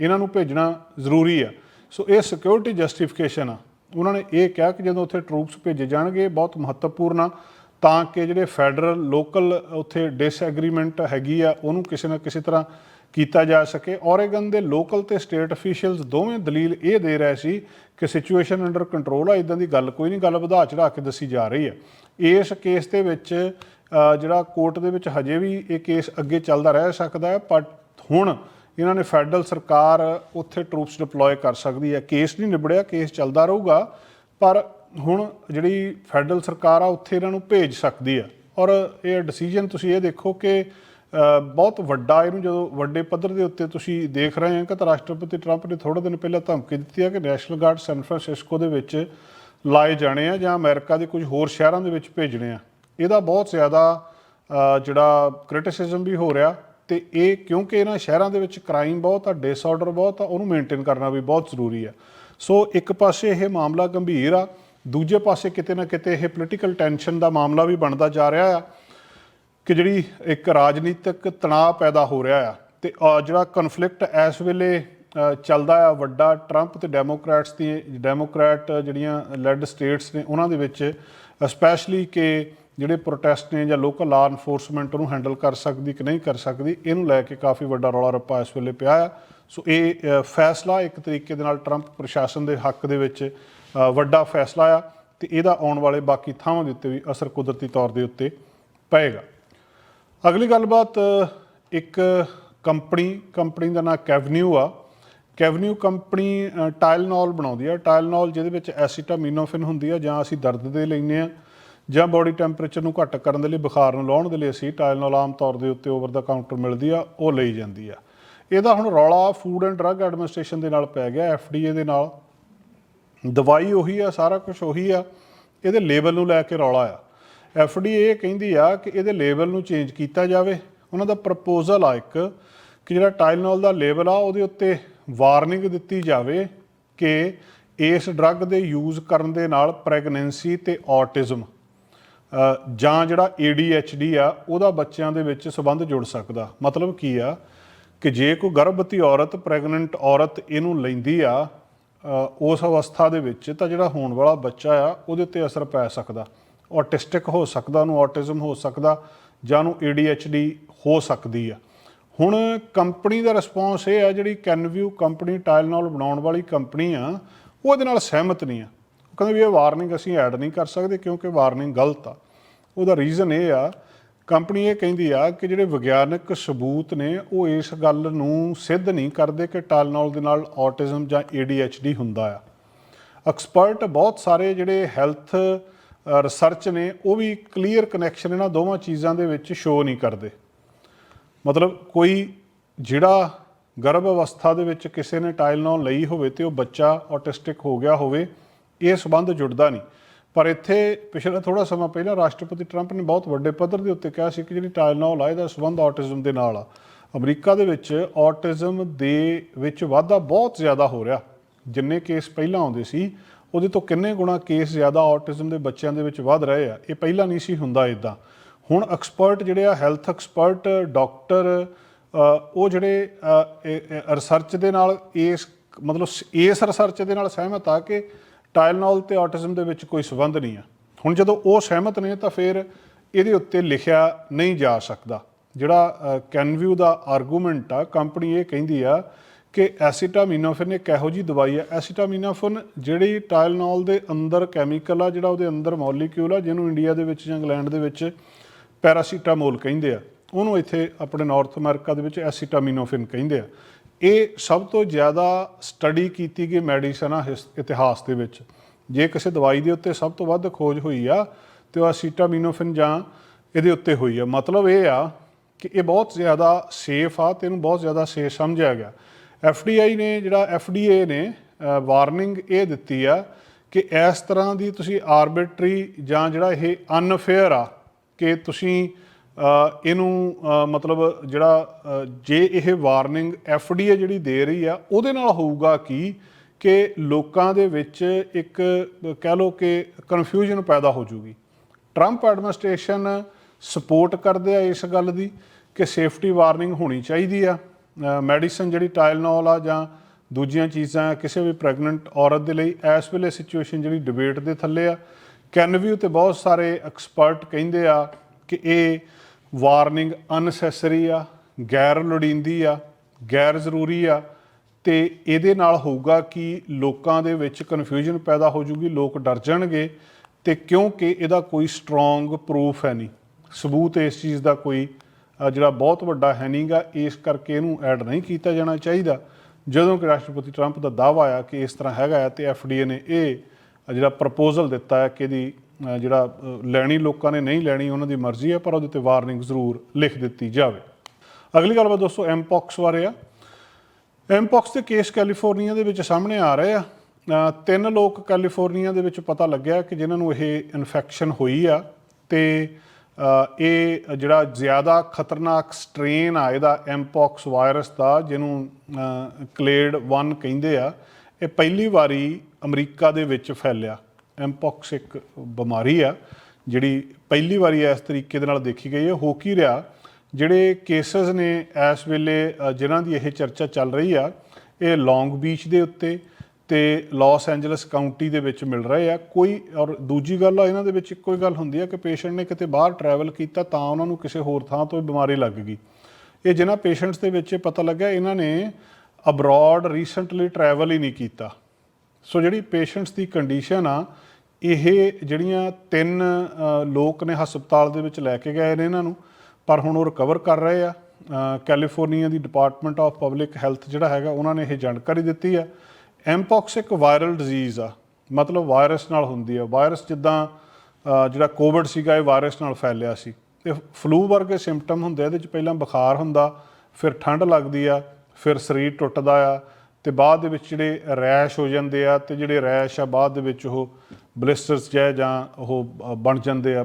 ਇਹਨਾਂ ਨੂੰ ਭੇਜਣਾ ਜ਼ਰੂਰੀ ਆ। ਸੋ ਇਹ ਸਿਕਿਉਰਿਟੀ ਜਸਟੀਫਿਕੇਸ਼ਨ ਆ। ਉਹਨਾਂ ਨੇ ਇਹ ਕਿਹਾ ਕਿ ਜਦੋਂ ਉੱਥੇ ਟਰੂਪਸ ਭੇਜੇ ਜਾਣਗੇ, ਬਹੁਤ ਮਹੱਤਵਪੂਰਨ ਆ, ਤਾਂ ਕਿ ਜਿਹੜੇ ਫੈਡਰਲ ਲੋਕਲ ਉੱਥੇ ਡਿਸਐਗਰੀਮੈਂਟ ਹੈਗੀ ਆ, ਉਹਨੂੰ ਕਿਸੇ ਨਾ ਕਿਸੇ ਤਰ੍ਹਾਂ ਕੀਤਾ ਜਾ ਸਕੇ। ਔਰੇਗਨ ਦੇ ਲੋਕਲ ਤੇ ਸਟੇਟ ਅਫੀਸ਼ੀਅਲਸ ਦੋਵੇਂ ਦਲੀਲ ਇਹ ਦੇ ਰਹੇ ਸੀ ਕਿ ਸਿਚੁਏਸ਼ਨ ਅੰਡਰ ਕੰਟਰੋਲ ਆ ਇਦਾਂ ਦੀ ਗੱਲ ਕੋਈ ਨਹੀਂ, ਗੱਲ ਵਧਾ ਚੜਾ ਕੇ ਦੱਸੀ ਜਾ ਰਹੀ ਹੈ ਇਸ ਕੇਸ ਦੇ ਵਿੱਚ ਜਿਹੜਾ ਕੋਰਟ ਦੇ ਵਿੱਚ ਹਜੇ ਵੀ ਇਹ ਕੇਸ ਅੱਗੇ ਚੱਲਦਾ ਰਹਿ ਸਕਦਾ ਹੈ ਪਰ ਹੁਣ ਇਹਨਾਂ ਨੇ ਫੈਡਰਲ ਸਰਕਾਰ ਉੱਥੇ ਟਰੂਪਸ ਡਿਪਲੋਏ ਕਰ ਸਕਦੀ ਹੈ। ਕੇਸ ਨਹੀਂ ਨਿਬੜਿਆ, ਕੇਸ ਚੱਲਦਾ ਰਹੂਗਾ, ਪਰ ਹੁਣ ਜਿਹੜੀ ਫੈਡਰਲ ਸਰਕਾਰ ਆ, ਉੱਥੇ ਇਹਨਾਂ ਨੂੰ ਭੇਜ ਸਕਦੀ ਆ ਔਰ ਇਹ ਡਿਸੀਜਨ ਤੁਸੀਂ ਇਹ ਦੇਖੋ ਕਿ ਬਹੁਤ ਵੱਡਾ ਇਹਨੂੰ ਜਦੋਂ ਵੱਡੇ ਪੱਧਰ ਦੇ ਉੱਤੇ ਤੁਸੀਂ ਦੇਖ ਰਹੇ ਹੋ ਕਿ ਤਾਂ ਰਾਸ਼ਟਰਪਤੀ ਟਰੰਪ ਨੇ ਥੋੜੇ ਦਿਨ ਪਹਿਲਾਂ ਧਮਕੀ ਦਿੱਤੀ ਹੈ ਕਿ ਨੈਸ਼ਨਲ ਗਾਰਡ ਸੈਨ ਫਰਾਂਸਿਸਕੋ ਦੇ ਵਿੱਚ ਲਾਏ ਜਾਣੇ ਆ ਜਾਂ ਅਮਰੀਕਾ ਦੇ ਕੁਝ ਹੋਰ ਸ਼ਹਿਰਾਂ ਦੇ ਵਿੱਚ ਭੇਜਣੇ ਆ। ਇਹਦਾ ਬਹੁਤ ਜ਼ਿਆਦਾ ਜਿਹੜਾ ਕ੍ਰਿਟਿਸਿਜ਼ਮ ਵੀ ਹੋ ਰਿਹਾ। ਤੇ ਇਹ ਕਿਉਂਕਿ ਇਹਨਾਂ ਸ਼ਹਿਰਾਂ ਦੇ ਵਿੱਚ ਕ੍ਰਾਈਮ ਬਹੁਤ ਆ ਡਿਸਆਰਡਰ ਬਹੁਤ ਆ, ਉਹਨੂੰ ਮੇਨਟੇਨ ਕਰਨਾ ਵੀ ਬਹੁਤ ਜ਼ਰੂਰੀ ਆ। ਸੋ ਇੱਕ ਪਾਸੇ ਇਹ ਮਾਮਲਾ ਗੰਭੀਰ ਆ, ਦੂਜੇ ਪਾਸੇ ਕਿਤੇ ਨਾ ਕਿਤੇ ਇਹ ਪੋਲੀਟੀਕਲ ਟੈਨਸ਼ਨ ਦਾ ਮਾਮਲਾ ਵੀ ਬਣਦਾ ਜਾ ਰਿਹਾ ਆ ਕਿ ਜਿਹੜੀ ਇੱਕ ਰਾਜਨੀਤਿਕ ਤਣਾਅ ਪੈਦਾ ਹੋ ਰਿਹਾ ਆ ਤੇ ਜਿਹੜਾ ਕਨਫਲਿਕਟ ਇਸ ਵੇਲੇ ਚੱਲਦਾ ਆ, ਵੱਡਾ ਟਰੰਪ ਤੇ ਡੈਮੋਕ੍ਰੈਟਸ ਦੀ ਡੈਮੋਕ੍ਰੈਟ ਜਿਹੜੀਆਂ ਲੈਡ ਸਟੇਟਸ ਨੇ, ਉਹਨਾਂ ਦੇ ਵਿੱਚ ਸਪੈਸ਼ਲੀ ਕਿ ਜਿਹੜੇ ਪ੍ਰੋਟੈਸਟ ਨੇ ਜਾਂ ਲੋਕਲ ਲਾ ਐਨਫੋਰਸਮੈਂਟ ਉਹਨੂੰ ਹੈਂਡਲ ਕਰ ਸਕਦੀ ਕਿ ਨਹੀਂ ਕਰ ਸਕਦੀ ਇਹਨੂੰ ਲੈ ਕੇ ਕਾਫੀ ਵੱਡਾ ਰੌਲਾ ਰੱਪਾ ਇਸ ਵੇਲੇ ਪਿਆ ਆ। ਸੋ ਇਹ ਫੈਸਲਾ ਇੱਕ ਤਰੀਕੇ ਦੇ ਨਾਲ ਟਰੰਪ ਪ੍ਰਸ਼ਾਸਨ ਦੇ ਹੱਕ ਦੇ ਵਿੱਚ ਵੱਡਾ ਫੈਸਲਾ ਆ ਤੇ ਇਹਦਾ ਆਉਣ ਵਾਲੇ ਬਾਕੀ ਥਾਵਾਂ ਦੇ ਉੱਤੇ ਵੀ ਅਸਰ ਕੁਦਰਤੀ ਤੌਰ ਦੇ ਉੱਤੇ ਪਏਗਾ। ਅਗਲੀ ਗੱਲਬਾਤ ਇੱਕ ਕੰਪਨੀ ਕੰਪਨੀ ਦਾ ਨਾਮ ਕੈਵਨਿਊ ਆ। ਕੈਵਨਿਊ ਕੰਪਨੀ ਅ, ਟਾਇਲਨੋਲ ਬਣਾਉਂਦੀ ਆ। ਟਾਇਲਨੋਲ ਜਿਹਦੇ ਵਿੱਚ ਐਸੀਟਾਮਿਨੋਫਿਨ ਹੁੰਦੀ ਆ ਜਾਂ ਅਸੀਂ ਦਰਦ ਦੇ ਲੈਂਦੇ ਆ। ਜਾਂ ਬਾਡੀ ਟੈਂਪਰੇਚਰ ਨੂੰ ਘੱਟ ਕਰਨ ਦੇ ਲਈ, ਬੁਖਾਰ ਨੂੰ ਲਾਉਣ ਦੇ ਲਈ ਅਸੀਂ ਟਾਇਲਨੋਲ ਆਮ ਤੌਰ ਦੇ ਉੱਤੇ ਓਵਰ ਦਾ ਕਾਊਂਟਰ ਮਿਲਦੀ ਆ, ਉਹ ਲਈ ਜਾਂਦੀ ਆ। ਇਹਦਾ ਹੁਣ ਰੌਲਾ ਫੂਡ ਐਂਡ ਡਰੱਗ ਐਡਮਿਨਿਸਟ੍ਰੇਸ਼ਨ ਦੇ ਨਾਲ ਪੈ ਗਿਆ ਐਫਡੀਏ ਦੇ ਨਾਲ। ਦਵਾਈ ਉਹੀ ਆ, ਸਾਰਾ ਕੁਝ ਉਹੀ ਆ, ਇਹਦੇ ਲੇਬਲ ਨੂੰ ਲੈ ਕੇ ਰੌਲਾ ਆ। ਐਫਡੀਏ ਇਹ ਕਹਿੰਦੀ ਆ ਕਿ ਇਹਦੇ ਲੇਬਲ ਨੂੰ ਚੇਂਜ ਕੀਤਾ ਜਾਵੇ। ਉਹਨਾਂ ਦਾ ਪ੍ਰਪੋਜ਼ਲ ਆ ਇੱਕ ਕਿ ਜਿਹੜਾ ਟਾਇਲਨੋਲ ਦਾ ਲੇਬਲ ਆ, ਉਹਦੇ ਉੱਤੇ ਵਾਰਨਿੰਗ ਦਿੱਤੀ ਜਾਵੇ ਕਿ ਇਸ ਡਰੱਗ ਦੇ ਯੂਜ਼ ਕਰਨ ਦੇ ਨਾਲ ਪ੍ਰੈਗਨੈਂਸੀ ਤੇ ਔਟਿਜ਼ਮ ਜਾਂ ਜਿਹੜਾ ADHD ਆ, ਉਹਦਾ ਬੱਚਿਆਂ ਦੇ ਵਿੱਚ ਸਬੰਧ ਜੁੜ ਸਕਦਾ। ਮਤਲਬ ਕੀ ਆ ਕਿ ਜੇ ਕੋਈ ਗਰਭਵਤੀ ਔਰਤ, ਪ੍ਰੈਗਨੈਂਟ ਔਰਤ ਇਹਨੂੰ ਲੈਂਦੀ ਆ ਉਸ ਅਵਸਥਾ ਦੇ ਵਿੱਚ ਤਾਂ ਜਿਹੜਾ ਹੋਣ ਵਾਲਾ ਬੱਚਾ ਆ, ਉਹਦੇ ਉੱਤੇ ਅਸਰ ਪੈ ਸਕਦਾ। ਆਟਿਸਟਿਕ ਹੋ ਸਕਦਾ, ਉਹਨੂੰ ਆਟਿਜ਼ਮ ਹੋ ਸਕਦਾ, ਜਾਂ ਉਹਨੂੰ ADHD ਹੋ ਸਕਦੀ ਆ। ਹੁਣ ਕੰਪਨੀ ਦਾ ਰਿਸਪੌਂਸ ਇਹ ਆ, ਜਿਹੜੀ ਕੈਨਵਿਊ ਕੰਪਨੀ ਟਾਇਲਨੋਲ ਬਣਾਉਣ ਵਾਲੀ ਕੰਪਨੀ ਆ, ਉਹ ਇਹਦੇ ਨਾਲ ਸਹਿਮਤ ਨਹੀਂ ਆ। ਉਹ ਕਹਿੰਦੇ ਵੀ ਇਹ ਵਾਰਨਿੰਗ ਅਸੀਂ ਐਡ ਨਹੀਂ ਕਰ ਸਕਦੇ ਕਿਉਂਕਿ ਵਾਰਨਿੰਗ ਗਲਤ ਆ। ਉਹਦਾ ਰੀਜ਼ਨ ਇਹ ਆ ਕੰਪਨੀ ਇਹ ਕਹਿੰਦੀ ਆ ਕਿ ਜਿਹੜੇ ਵਿਗਿਆਨਕ ਸਬੂਤ ਨੇ, ਉਹ ਇਸ ਗੱਲ ਨੂੰ ਸਿੱਧ ਨਹੀਂ ਕਰਦੇ ਕਿ ਟਾਇਲਨੋਲ ਦੇ ਨਾਲ ਆਟਿਜ਼ਮ ਜਾਂ ADHD ਹੁੰਦਾ ਆ। ਐਕਸਪਰਟ ਬਹੁਤ ਸਾਰੇ ਜਿਹੜੇ ਹੈਲਥ ਰਿਸਰਚ ਨੇ, ਉਹ ਵੀ ਕਲੀਅਰ ਕਨੈਕਸ਼ਨ ਇਹਨਾਂ ਦੋਵਾਂ ਚੀਜ਼ਾਂ ਦੇ ਵਿੱਚ ਸ਼ੋਅ ਨਹੀਂ ਕਰਦੇ। ਮਤਲਬ ਕੋਈ ਜਿਹੜਾ ਗਰਭ ਅਵਸਥਾ ਦੇ ਵਿੱਚ ਕਿਸੇ ਨੇ ਟਾਇਲਨੋਲ ਲਈ ਹੋਵੇ ਤੇ ਉਹ ਬੱਚਾ ਆਟਿਸਟਿਕ ਹੋ ਗਿਆ ਹੋਵੇ, ਇਹ ਸਬੰਧ ਜੁੜਦਾ ਨਹੀਂ। ਪਰ ਇੱਥੇ ਪਿਛਲਾ ਥੋੜਾ ਸਮਾਂ ਪਹਿਲਾਂ ਰਾਸ਼ਟਰਪਤੀ ਟਰੰਪ ਨੇ ਬਹੁਤ ਵੱਡੇ ਪੱਧਰ ਦੇ ਉੱਤੇ ਕਿਹਾ ਸੀ ਕਿ ਜਿਹੜੀ ਟਾਇਲਨੋਲ ਆ, ਇਹਦਾ ਸਬੰਧ ਆਟਿਜ਼ਮ ਦੇ ਨਾਲ ਆ। ਅਮਰੀਕਾ ਦੇ ਵਿੱਚ ਆਟਿਜ਼ਮ ਦੇ ਵਿੱਚ ਵਾਧਾ ਬਹੁਤ ਜ਼ਿਆਦਾ ਹੋ ਰਿਹਾ। ਜਿੰਨੇ ਕੇਸ ਪਹਿਲਾਂ ਆਉਂਦੇ ਸੀ, ਉਹਦੇ ਤੋਂ ਕਿੰਨੇ ਗੁਣਾ ਕੇਸ ਜ਼ਿਆਦਾ ਆਟਿਜ਼ਮ ਦੇ ਬੱਚਿਆਂ ਦੇ ਵਿੱਚ ਵੱਧ ਰਹੇ ਆ, ਇਹ ਪਹਿਲਾਂ ਨਹੀਂ ਸੀ ਹੁੰਦਾ ਇਦਾਂ ਹੁਣ ਐਕਸਪਰਟ ਜਿਹੜੇ ਆ, ਹੈਲਥ ਐਕਸਪਰਟ, ਡਾਕਟਰ ਉਹ ਜਿਹੜੇ ਰਿਸਰਚ ਦੇ ਨਾਲ, ਇਸ, ਮਤਲਬ ਇਸ ਰਿਸਰਚ ਦੇ ਨਾਲ ਸਹਿਮਤ ਆ ਕਿ ਟਾਇਲਨੋਲ ਤੇ ਆਟਿਜ਼ਮ ਦੇ ਵਿੱਚ ਕੋਈ ਸੰਬੰਧ ਨਹੀਂ ਆ। ਹੁਣ ਜਦੋਂ ਉਹ ਸਹਿਮਤ ਨੇ ਤਾਂ ਫਿਰ ਇਹਦੇ ਉੱਤੇ ਲਿਖਿਆ ਨਹੀਂ ਜਾ ਸਕਦਾ। ਜਿਹੜਾ ਕੈਨਵਿਊ ਦਾ ਆਰਗੂਮੈਂਟ ਆ, ਕੰਪਨੀ ਇਹ ਕਹਿੰਦੀ ਆ ਕਿ ਐਸੀਟਾਮਿਨੋਫਿਨ ਇੱਕ ਇਹੋ ਜੀ ਦਵਾਈ ਆ। ਐਸੀਟਾਮਿਨੋਫਿਨ ਜਿਹੜੀ ਟਾਇਲਨੋਲ ਦੇ ਅੰਦਰ ਕੈਮੀਕਲ ਆ, ਜਿਹੜਾ ਉਹਦੇ ਅੰਦਰ ਮੋਲੀਕਿਊਲ ਆ, ਜਿਹਨੂੰ ਇੰਡੀਆ ਦੇ ਵਿੱਚ ਜਾਂ ਇੰਗਲੈਂਡ ਦੇ ਵਿੱਚ ਪੈਰਾਸੀਟਾਮੋਲ ਕਹਿੰਦੇ ਆ। ਉਹਨੂੰ ਇੱਥੇ ਆਪਣੇ ਨਾਰਥ ਅਮਰੀਕਾ ਦੇ ਵਿੱਚ ਐਸੀਟਾਮਿਨੋਫਿਨ ਕਹਿੰਦੇ ਆ। ਇਹ ਸਭ ਤੋਂ ਜ਼ਿਆਦਾ ਸਟੱਡੀ ਕੀਤੀ ਗਈ ਮੈਡੀਸਨ ਆ ਇਤਿਹਾਸ ਦੇ ਵਿੱਚ। ਜੇ ਕਿਸੇ ਦਵਾਈ ਦੇ ਉੱਤੇ ਸਭ ਤੋਂ ਵੱਧ ਖੋਜ ਹੋਈ ਆ, ਤੇ ਉਹ ਐਸੀਟਾਮਿਨੋਫਿਨ ਜਾਂ ਇਹਦੇ ਉੱਤੇ ਹੋਈ ਆ। ਮਤਲਬ ਇਹ ਆ ਕਿ ਇਹ ਬਹੁਤ ਜ਼ਿਆਦਾ ਸੇਫ ਆ ਤੇ ਇਹਨੂੰ ਬਹੁਤ ਜ਼ਿਆਦਾ ਸੇਫ ਸਮਝਿਆ ਗਿਆ। ਐਫਡੀਆਈ ਨੇ ਜਿਹੜਾ ਐਫਡੀਏ ਨੇ ਵਾਰਨਿੰਗ ਇਹ ਦਿੱਤੀ ਆ ਕਿ ਇਸ ਤਰ੍ਹਾਂ ਦੀ ਤੁਸੀਂ ਆਰਬਿਟਰੀ ਜਾਂ ਜਿਹੜਾ ਇਹ ਅਨਫੇਅਰ ਆ ਕਿ ਤੁਸੀਂ ਇਹਨੂੰ ਮਤਲਬ ਜਿਹੜਾ ਜੇ ਇਹ ਵਾਰਨਿੰਗ ਐਫਡੀਏ ਜਿਹੜੀ ਦੇ ਰਹੀ ਆ, ਉਹਦੇ ਨਾਲ ਹੋਊਗਾ ਕੀ ਕਿ ਲੋਕਾਂ ਦੇ ਵਿੱਚ ਇੱਕ ਕਹਿ ਲਓ ਕਿ ਕਨਫਿਊਜ਼ਨ ਪੈਦਾ ਹੋ ਜੂਗੀ। ਟਰੰਪ ਐਡਮਿਨਿਸਟ੍ਰੇਸ਼ਨ ਸਪੋਰਟ ਕਰਦੇ ਆ ਇਸ ਗੱਲ ਦੀ ਕਿ ਸੇਫਟੀ ਵਾਰਨਿੰਗ ਹੋਣੀ ਚਾਹੀਦੀ ਆ। ਮੈਡੀਸਨ ਜਿਹੜੀ ਟਾਇਲਨੋਲ ਆ ਜਾਂ ਦੂਜੀਆਂ ਚੀਜ਼ਾਂ, ਕਿਸੇ ਵੀ ਪ੍ਰੈਗਨੈਂਟ ਔਰਤ ਦੇ ਲਈ ਇਸ ਵੇਲੇ ਸਿਚੁਏਸ਼ਨ ਜਿਹੜੀ ਡਿਬੇਟ ਦੇ ਥੱਲੇ ਆ। ਕੈਨਵਿਊ ਤੇ ਬਹੁਤ ਸਾਰੇ ਐਕਸਪਰਟ ਕਹਿੰਦੇ ਆ ਕਿ ਇਹ ਵਾਰਨਿੰਗ ਅਨਸੈਸਰੀ ਆ, ਗੈਰ ਲੋੜੀਂਦੀ ਆ, ਗੈਰ ਜ਼ਰੂਰੀ ਆ, ਤੇ ਇਹਦੇ ਨਾਲ ਹੋਊਗਾ ਕਿ ਲੋਕਾਂ ਦੇ ਵਿੱਚ ਕਨਫਿਊਜ਼ਨ ਪੈਦਾ ਹੋ ਜੂਗੀ, ਲੋਕ ਡਰ ਜਾਣਗੇ, ਤੇ ਕਿਉਂਕਿ ਇਹਦਾ ਕੋਈ ਸਟਰੋਂਗ ਪ੍ਰੂਫ ਹੈ ਨਹੀਂ। ਸਬੂਤ ਇਸ ਚੀਜ਼ ਦਾ ਕੋਈ ਜਿਹੜਾ ਬਹੁਤ ਵੱਡਾ ਹੈ ਨਹੀਂਗਾ ਇਸ ਕਰਕੇ ਇਹਨੂੰ ਐਡ ਨਹੀਂ ਕੀਤਾ ਜਾਣਾ ਚਾਹੀਦਾ। ਜਦੋਂ ਕਿ ਰਾਸ਼ਟਰਪਤੀ ਟਰੰਪ ਦਾ ਦਾਅਵਾ ਆ ਕਿ ਇਸ ਤਰ੍ਹਾਂ ਹੈਗਾ ਹੈ ਤੇ ਐਫਡੀਏ ਨੇ ਇਹ ਜਿਹੜਾ ਪ੍ਰਪੋਜ਼ਲ ਦਿੱਤਾ ਹੈ ਕਿ ਇਹਦੀ ਜਿਹੜਾ ਲੈਣੀ ਲੋਕਾਂ ਨੇ ਨਹੀਂ ਲੈਣੀ, ਉਹਨਾਂ ਦੀ ਮਰਜ਼ੀ ਹੈ, ਪਰ ਉਹਦੇ ਤੇ ਵਾਰਨਿੰਗ ਜ਼ਰੂਰ ਲਿਖ ਦਿੱਤੀ ਜਾਵੇ। ਅਗਲੀ ਗੱਲਬਾਤ ਦੋਸਤੋ ਐਮਪੌਕਸ ਬਾਰੇ ਆ। ਐਮਪੌਕਸ ਦੇ ਕੇਸ ਕੈਲੀਫੋਰਨੀਆ ਦੇ ਵਿੱਚ ਸਾਹਮਣੇ ਆ ਰਹੇ ਆ। ਤਿੰਨ ਲੋਕ ਕੈਲੀਫੋਰਨੀਆ ਦੇ ਵਿੱਚ ਪਤਾ ਲੱਗਿਆ ਕਿ ਜਿਨ੍ਹਾਂ ਨੂੰ ਇਹ ਇਨਫੈਕਸ਼ਨ ਹੋਈ ਆ ਤੇ ਇਹ ਜਿਹੜਾ ਜ਼ਿਆਦਾ ਖਤਰਨਾਕ ਸਟ੍ਰੇਨ ਆ, ਇਹਦਾ ਐਮਪੌਕਸ ਵਾਇਰਸ ਦਾ, ਜਿਹਨੂੰ ਕਲੇਡ 1 ਕਹਿੰਦੇ ਆ, ਇਹ ਪਹਿਲੀ ਵਾਰੀ ਅਮਰੀਕਾ ਦੇ ਵਿੱਚ ਫੈਲਿਆ। ਐਮਪੌਕਸ ਇੱਕ ਬਿਮਾਰੀ ਆ ਜਿਹੜੀ ਪਹਿਲੀ ਵਾਰੀ ਇਸ ਤਰੀਕੇ ਦੇ ਨਾਲ ਦੇਖੀ ਗਈ ਹੈ ਹੋ ਕੀ ਰਿਹਾ? ਜਿਹੜੇ ਕੇਸਸ ਨੇ ਇਸ ਵੇਲੇ ਅ, ਜਿਨ੍ਹਾਂ ਦੀ ਇਹ ਚਰਚਾ ਚੱਲ ਰਹੀ ਆ ਇਹ ਲੌਂਗ ਬੀਚ ਦੇ ਉੱਤੇ ਤੇ ਲਾਸ ਐਂਜਲਸ ਕਾਉਂਟੀ ਦੇ ਵਿੱਚ ਮਿਲ ਰਹੇ ਆ। ਕੋਈ ਔਰ ਦੂਜੀ ਗੱਲ ਆ ਇਹਨਾਂ ਦੇ ਵਿੱਚ ਇੱਕੋ ਹੀ ਗੱਲ ਹੁੰਦੀ ਆ ਕਿ ਪੇਸ਼ੈਂਟ ਨੇ ਕਿਤੇ ਬਾਹਰ ਟਰੈਵਲ ਕੀਤਾ ਤਾਂ ਉਹਨਾਂ ਨੂੰ ਕਿਸੇ ਹੋਰ ਥਾਂ ਤੋਂ ਬਿਮਾਰੀ ਲੱਗ ਗਈ। ਇਹ ਜਿਨ੍ਹਾਂ ਪੇਸ਼ੈਂਟਸ ਦੇ ਵਿੱਚ ਇਹ ਪਤਾ ਲੱਗਿਆ ਇਹਨਾਂ ਨੇ ਅਬਰੋਡ ਰੀਸੈਂਟਲੀ ਟਰੈਵਲ ਹੀ ਨਹੀਂ ਕੀਤਾ। ਸੋ ਜਿਹੜੀ ਪੇਸ਼ੈਂਟਸ ਦੀ ਕੰਡੀਸ਼ਨ ਆ, ਇਹ ਜਿਹੜੀਆਂ ਤਿੰਨ ਲੋਕ ਨੇ ਹਸਪਤਾਲ ਦੇ ਵਿੱਚ ਲੈ ਕੇ ਗਏ ਨੇ ਇਹਨਾਂ ਨੂੰ, ਪਰ ਹੁਣ ਉਹ ਰਿਕਵਰ ਕਰ ਰਹੇ ਆ। ਕੈਲੀਫੋਰਨੀਆ ਦੀ ਡਿਪਾਰਟਮੈਂਟ ਆਫ ਪਬਲਿਕ ਹੈਲਥ ਜਿਹੜਾ ਹੈਗਾ, ਉਹਨਾਂ ਨੇ ਇਹ ਜਾਣਕਾਰੀ ਦਿੱਤੀ ਆ। ਐਮਪੌਕਸ ਇੱਕ ਵਾਇਰਲ ਡਿਜ਼ੀਜ਼ ਆ। ਮਤਲਬ ਵਾਇਰਸ ਨਾਲ ਹੁੰਦੀ ਆ। ਵਾਇਰਸ ਜਿੱਦਾਂ ਜਿਹੜਾ ਕੋਵਿਡ ਸੀਗਾ, ਇਹ ਵਾਇਰਸ ਨਾਲ ਫੈਲਿਆ ਸੀ। ਤੇ ਫਲੂ ਵਰਗੇ ਸਿੰਪਟਮ ਹੁੰਦੇ ਆ, ਇਹਦੇ 'ਚ ਪਹਿਲਾਂ ਬੁਖਾਰ ਹੁੰਦਾ, ਫਿਰ ਠੰਡ ਲੱਗਦੀ ਆ, ਫਿਰ ਸਰੀਰ ਟੁੱਟਦਾ ਆ ਤੇ ਬਾਅਦ ਦੇ ਵਿੱਚ ਜਿਹੜੇ ਰੈਸ਼ ਹੋ ਜਾਂਦੇ ਆ ਤੇ ਜਿਹੜੇ ਰੈਸ਼ ਆ ਬਾਅਦ ਦੇ ਵਿੱਚ ਉਹ ਬਲਿਸਟਰਸ ਜੈ ਜਾਂ ਉਹ ਬਣ ਜਾਂਦੇ ਆ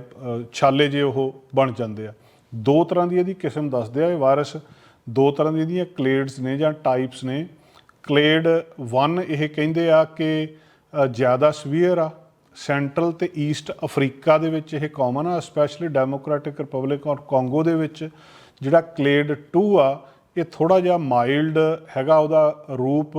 ਛਾਲੇ ਜੇ ਉਹ ਬਣ ਜਾਂਦੇ ਆ। ਦੋ ਤਰ੍ਹਾਂ ਦੀ ਇਹਦੀ ਕਿਸਮ ਦੱਸਦੇ ਆ ਇਹ ਵਾਇਰਸ। ਦੋ ਤਰ੍ਹਾਂ ਦੀ ਇਹਦੀਆਂ ਕਲੇਡਸ ਨੇ ਜਾਂ ਟਾਈਪਸ ਨੇ। ਕਲੇਡ 1 ਇਹ ਕਹਿੰਦੇ ਆ ਕਿ ਜ਼ਿਆਦਾ ਸਵੀਅਰ ਆ। ਸੈਂਟਰਲ ਤੇ ਈਸਟ ਅਫਰੀਕਾ ਦੇ ਵਿੱਚ ਇਹ ਕਾਮਨ ਆ, specially Democratic Republic of Congo ਦੇ ਵਿੱਚ। ਜਿਹੜਾ ਕਲੇਡ 2 ਆ ਇਹ ਥੋੜਾ ਜਿਹਾ ਮਾਈਲਡ ਹੈਗਾ ਉਹਦਾ ਰੂਪ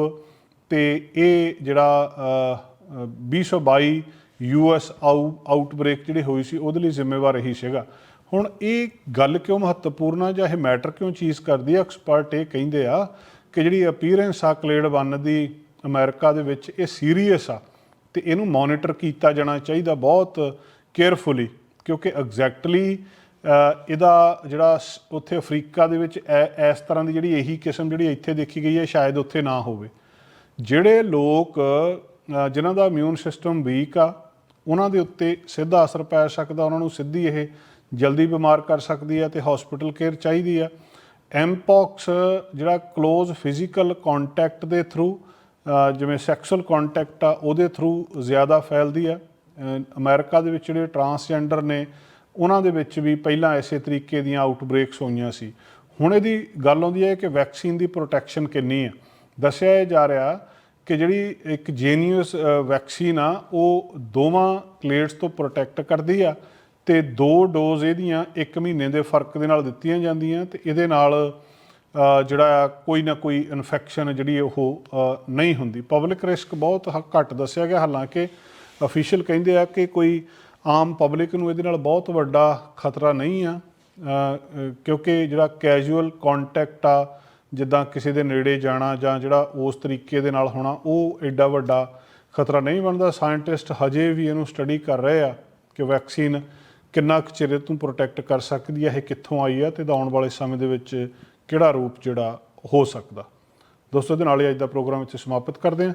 ਤੇ ਇਹ ਜਿਹੜਾ ਅ, ਅ, 2022 ਯੂਐਸ ਆਊਟਬ੍ਰੇਕ ਜਿਹੜੀ ਹੋਈ ਸੀ ਉਹਦੇ ਲਈ ਜ਼ਿੰਮੇਵਾਰ ਇਹੀ ਸੀਗਾ। ਹੁਣ ਇਹ ਗੱਲ ਕਿਉਂ ਮਹੱਤਵਪੂਰਨ ਆ ਜਾਂ ਇਹ ਮੈਟਰ ਕਿਉਂ ਚੀਜ਼ ਕਰਦੀ ਆ? ਐਕਸਪਰਟ ਇਹ ਕਹਿੰਦੇ ਆ ਕਿ ਜਿਹੜੀ ਅਪੀਅਰੈਂਸ ਆ ਕਲੇਡ 1 ਦੀ ਅਮਰੀਕਾ ਦੇ ਵਿੱਚ ਇਹ ਸੀਰੀਅਸ ਆ ਤੇ ਇਹਨੂੰ ਮੋਨੀਟਰ ਕੀਤਾ ਜਾਣਾ ਚਾਹੀਦਾ ਬਹੁਤ ਕੇਅਰਫੁਲੀ ਕਿਉਂਕਿ ਐਗਜ਼ੈਕਟਲੀ ਇਹਦਾ ਜਿਹੜਾ ਸ- ਉੱਥੇ ਅਫਰੀਕਾ ਦੇ ਵਿੱਚ ਐ- ਇਸ ਤਰ੍ਹਾਂ ਦੀ ਜਿਹੜੀ ਇਹੀ ਕਿਸਮ ਜਿਹੜੀ ਇੱਥੇ ਦੇਖੀ ਗਈ ਹੈ ਸ਼ਾਇਦ ਉੱਥੇ ਨਾ ਹੋਵੇ। ਜਿਹੜੇ ਲੋਕ ਅ, ਜਿਨ੍ਹਾਂ ਦਾ ਇਮਿਊਨ ਸਿਸਟਮ ਵੀਕ ਆ ਉਹਨਾਂ ਦੇ ਉੱਤੇ ਸਿੱਧਾ ਅਸਰ ਪੈ ਸਕਦਾ ਉਹਨਾਂ ਨੂੰ ਸਿੱਧੀ ਇਹ ਜਲਦੀ ਬਿਮਾਰ ਕਰ ਸਕਦੀ ਹੈ ਤੇ ਹਸਪੀਟਲ ਕੇਅਰ ਚਾਹੀਦੀ ਆ ਐਮਪੌਕਸ ਜਿਹੜਾ ক্লোਜ਼ ਫਿਜ਼ੀਕਲ ਕੰਟੈਕਟ ਦੇ ਥਰੂ ਜਿਵੇਂ ਸੈਕਸੁਅਲ ਕੰਟੈਕਟ ਆ ਉਹਦੇ ਥਰੂ ਜ਼ਿਆਦਾ ਫੈਲਦੀ ਆ ਅ, ਅਮਰੀਕਾ ਦੇ ਵਿੱਚ ਜਿਹੜੇ ਟਰਾਂਸਜੈਂਡਰ ਨੇ ਉਹਨਾਂ ਦੇ ਵਿੱਚ ਵੀ ਪਹਿਲਾਂ ਇਸੇ ਤਰੀਕੇ ਦੀਆਂ ਆਊਟਬ੍ਰੇਕਸ ਹੋਈਆਂ ਸੀ। ਹੁਣ ਇਹਦੀ ਗੱਲ ਆਉਂਦੀ ਹੈ ਕਿ ਵੈਕਸੀਨ ਦੀ ਪ੍ਰੋਟੈਕਸ਼ਨ ਕਿੰਨੀ ਹੈ। ਦੱਸਿਆ ਇਹ ਜਾ ਰਿਹਾ ਕਿ ਜਿਹੜੀ ਇੱਕ ਜੇਨੀਅਸ ਵੈਕਸੀਨ ਆ, ਉਹ ਦੋਵਾਂ ਕਲੇਟਸ ਤੋਂ ਪ੍ਰੋਟੈਕਟ ਕਰਦੀ ਆ ਤੇ ਦੋ ਡੋਜ਼ ਇਹਦੀਆਂ 1 ਮਹੀਨੇ ਦੇ ਫ਼ਰਕ ਦੇ ਨਾਲ ਦਿੱਤੀਆਂ ਜਾਂਦੀਆਂ ਤੇ ਇਹਦੇ ਨਾਲ ਜਿਹੜਾ ਆ ਕੋਈ ਨਾ ਕੋਈ ਇਨਫੈਕਸ਼ਨ ਜਿਹੜੀ ਉਹ ਨਹੀਂ ਹੁੰਦੀ। ਪਬਲਿਕ ਰਿਸਕ ਬਹੁਤ ਘੱਟ ਦੱਸਿਆ ਗਿਆ। ਹਾਲਾਂਕਿ ਅਫੀਸ਼ੀਅਲ ਕਹਿੰਦੇ ਆ ਕਿ ਕੋਈ ਆਮ ਪਬਲਿਕ ਨੂੰ ਇਹਦੇ ਨਾਲ ਬਹੁਤ ਵੱਡਾ ਖਤਰਾ ਨਹੀਂ ਆ। ਕਿਉਂਕਿ ਜਿਹੜਾ ਕੈਜੂਅਲ ਕੰਟੈਕਟ ਆ, ਜਿੱਦਾਂ ਕਿਸੇ ਦੇ ਨੇੜੇ ਜਾਣਾ ਜਾਂ ਜਿਹੜਾ ਉਸ ਤਰੀਕੇ ਦੇ ਨਾਲ ਹੋਣਾ, ਉਹ ਐਡਾ ਵੱਡਾ ਖਤਰਾ ਨਹੀਂ ਬਣਦਾ। ਸਾਇੰਟਿਸਟ ਹਜੇ ਵੀ ਇਹਨੂੰ ਸਟੱਡੀ ਕਰ ਰਹੇ ਆ ਕਿ ਵੈਕਸੀਨ ਕਿੰਨਾ ਕੁ ਚਿਰ ਤੋਂ ਪ੍ਰੋਟੈਕਟ ਕਰ ਸਕਦੀ ਹੈ ਇਹ ਕਿੱਥੋਂ ਆਈ ਆ ਤੇ ਇਹਦਾ ਆਉਣ ਵਾਲੇ ਸਮੇਂ ਦੇ ਵਿੱਚ ਕਿਹੜਾ ਰੂਪ ਜਿਹੜਾ ਹੋ ਸਕਦਾ। ਦੋਸਤੋ ਦੇ ਨਾਲ ਹੀ ਅੱਜ ਦਾ ਪ੍ਰੋਗਰਾਮ ਇੱਥੇ ਸਮਾਪਤ ਕਰਦੇ ਹਾਂ।